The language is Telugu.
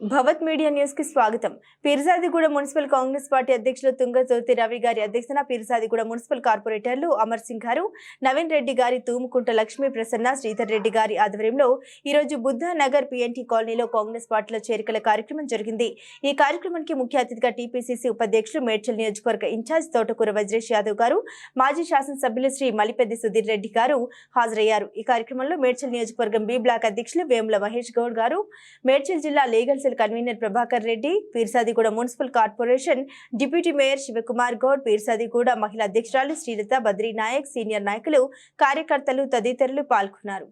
భవత్ మీడియా న్యూస్కి స్వాగతం. పీర్జాదిగూడ మున్సిపల్ కాంగ్రెస్ పార్టీ అధ్యక్షులు తుంగజ్యోతి రవి గారి అధ్యక్షతన పీర్జాదిగూడ మున్సిపల్ కార్పొరేటర్లు అమర్ సింగ్ గారు నవీన్ రెడ్డి గారి తూముకుంట లక్ష్మీ ప్రసన్న శ్రీధర్ రెడ్డి గారి ఆధ్వర్యంలో ఈ రోజు బుద్ధ నగర్ పిఎన్టీ కాలనీలో కాంగ్రెస్ పార్టీలో చేరికల కార్యక్రమం జరిగింది. ఈ కార్యక్రమానికి ముఖ్య అతిథిగా టీపీసీసీ ఉపాధ్యక్షులు మేడ్చల్ నియోజకవర్గ ఇన్ఛార్జ్ తోటకూర వజ్రేష్ యాదవ్ గారు మాజీ శాసనసభ్యులు శ్రీ మలిపెద్ది సుధీర్ రెడ్డి గారు హాజరయ్యారు. ఈ కార్యక్రమంలో మేడ్చల్ నియోజకవర్గం బి బ్లాక్ అధ్యక్షులు వేముల మహేష్ గౌడ్ గారు మేడ్చల్ జిల్లా legal council convener Prabhakar Reddy Peerzadiguda municipal corporation deputy mayor Shivakumar Goud Peerzadiguda మహిళా అధ్యక్షురాలు శ్రీలత బద్రీ నాయక్ సీనియర్ నాయకులు కార్యకర్తలు తదితరులు పాల్గొన్నారు.